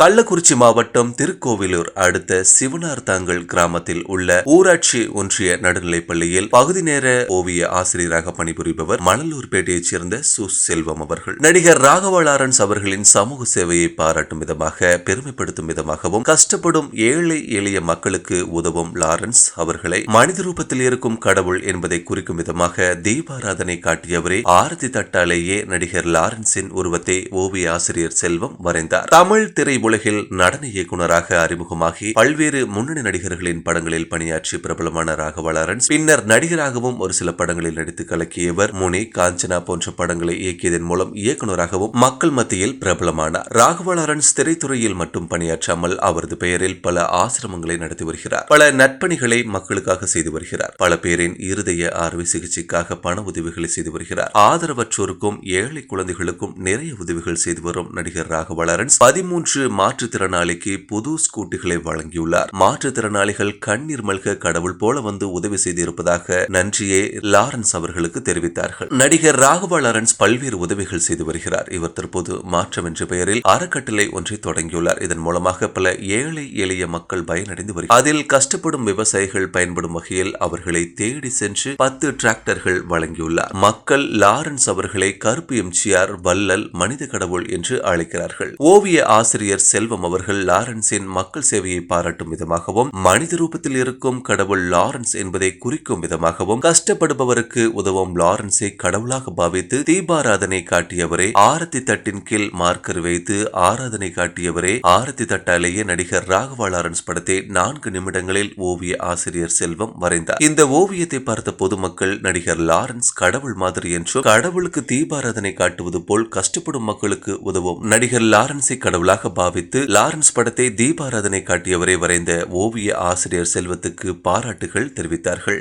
கள்ளக்குறிச்சி மாவட்டம் திருக்கோவிலூர் அடுத்த சிவனார்தாங்கல் கிராமத்தில் உள்ள ஊராட்சி ஒன்றிய நடுநிலைப்பள்ளியில் பகுதி நேர ஓவிய ஆசிரியராக பணிபுரிபவர் மணலூர்பேட்டையைச் சேர்ந்த சு. செல்வம் அவர்கள். நடிகர் ராகவ லாரன்ஸ் அவர்களின் சமூக சேவையை பாராட்டும் விதமாக பெருமைப்படுத்தும் விதமாகவும் கஷ்டப்படும் ஏழை எளிய மக்களுக்கு உதவும் லாரன்ஸ் அவர்களை மனித ரூபத்தில் இருக்கும் கடவுள் என்பதை குறிக்கும் விதமாக தீபாராதனை காட்டியவரே ஆரத்தி தட்டாலேயே நடிகர் லாரன்ஸின் உருவத்தை ஓவிய ஆசிரியர் செல்வம் வரைந்தார். தமிழ் திரை உலகில் நடன இயக்குனராக அறிமுகமாகி பல்வேறு முன்னணி நடிகர்களின் படங்களில் பணியாற்றி பிரபலமான ராகவ லாரன்ஸ் பின்னர் நடிகராகவும் ஒரு சில படங்களில் நடித்து கலக்கியவர் முனி காஞ்சனா போன்ற படங்களை இயக்கியதன் மூலம் இயக்குநராகவும் மக்கள் மத்தியில் பிரபலமானார் ராகவ லாரன்ஸ் திரைத்துறையில் மட்டும் பணியாற்றாமல் அவரது பெயரில் பல ஆசிரமங்களை நடத்தி வருகிறார். பல நற்பணிகளை மக்களுக்காக செய்து வருகிறார். பல பேரின் இருதய அறுவை சிகிச்சைக்காக பண உதவிகளை செய்து வருகிறார். ஆதரவற்றோருக்கும் ஏழை குழந்தைகளுக்கும் நிறைய உதவிகள் செய்து வரும் நடிகர் ராகவ லாரன்ஸ் பதிமூன்று மாற்றுத்திறனாளிக்கு புது ஸ்கூட்டிகளை வழங்கியுள்ளார். மாற்றுத்திறனாளிகள் கண்ணீர் மல்க கடவுள் போல வந்து உதவி செய்திருப்பதாக நன்றியை லாரன்ஸ் அவர்களுக்கு தெரிவித்தார்கள். நடிகர் ராகவா லாரன்ஸ் பல்வேறு உதவிகள் செய்து வருகிறார். இவர் தற்போது மாற்றம் என்ற பெயரில் அறக்கட்டளை ஒன்றை தொடங்கியுள்ளார். இதன் மூலமாக பல ஏழை எளிய மக்கள் பயனடைந்து வருகிறார். அதில் கஷ்டப்படும் விவசாயிகள் பயன்படும் வகையில் அவர்களை தேடி சென்று பத்து டிராக்டர்கள் வழங்கியுள்ளார். மக்கள் லாரன்ஸ் அவர்களை கருப்பு எம்ஜிஆர் வல்லல் மனித கடவுள் என்று அழைக்கிறார்கள். ஓவிய ஆசிரியர் செல்வம் அவர்கள் லாரன்ஸின் மக்கள் சேவையை பாராட்டும் விதமாகவும் மனித ரூபத்தில் இருக்கும் கடவுள் லாரன்ஸ் என்பதை குறிக்கும் விதமாகவும் கஷ்டப்படுபவருக்கு உதவும் லாரன்ஸை கடவுளாக பாவித்து தீபாராதனை காட்டியவரே ஆரத்தி தட்டின் கீழ் மார்க்கர் வைத்து ஆராதனை காட்டியவரே ஆரத்தி தட்டாலேயே நடிகர் ராகவா லாரன்ஸ் படத்தை நான்கு நிமிடங்களில் ஓவிய ஆசிரியர் செல்வம் வரைந்தார். இந்த ஓவியத்தை பார்த்த பொதுமக்கள் நடிகர் லாரன்ஸ் கடவுள் மாதிரி என்றும் கடவுளுக்கு தீபாராதனை காட்டுவது போல் கஷ்டப்படும் மக்களுக்கு உதவும் நடிகர் லாரன்ஸை கடவுளாக பாவி பாவித்து லாரன்ஸ் படத்தை தீபாராதனை காட்டியவரை வரைந்த ஓவிய ஆசிரியர் செல்வத்துக்கு பாராட்டுகள் தெரிவித்தார்கள்.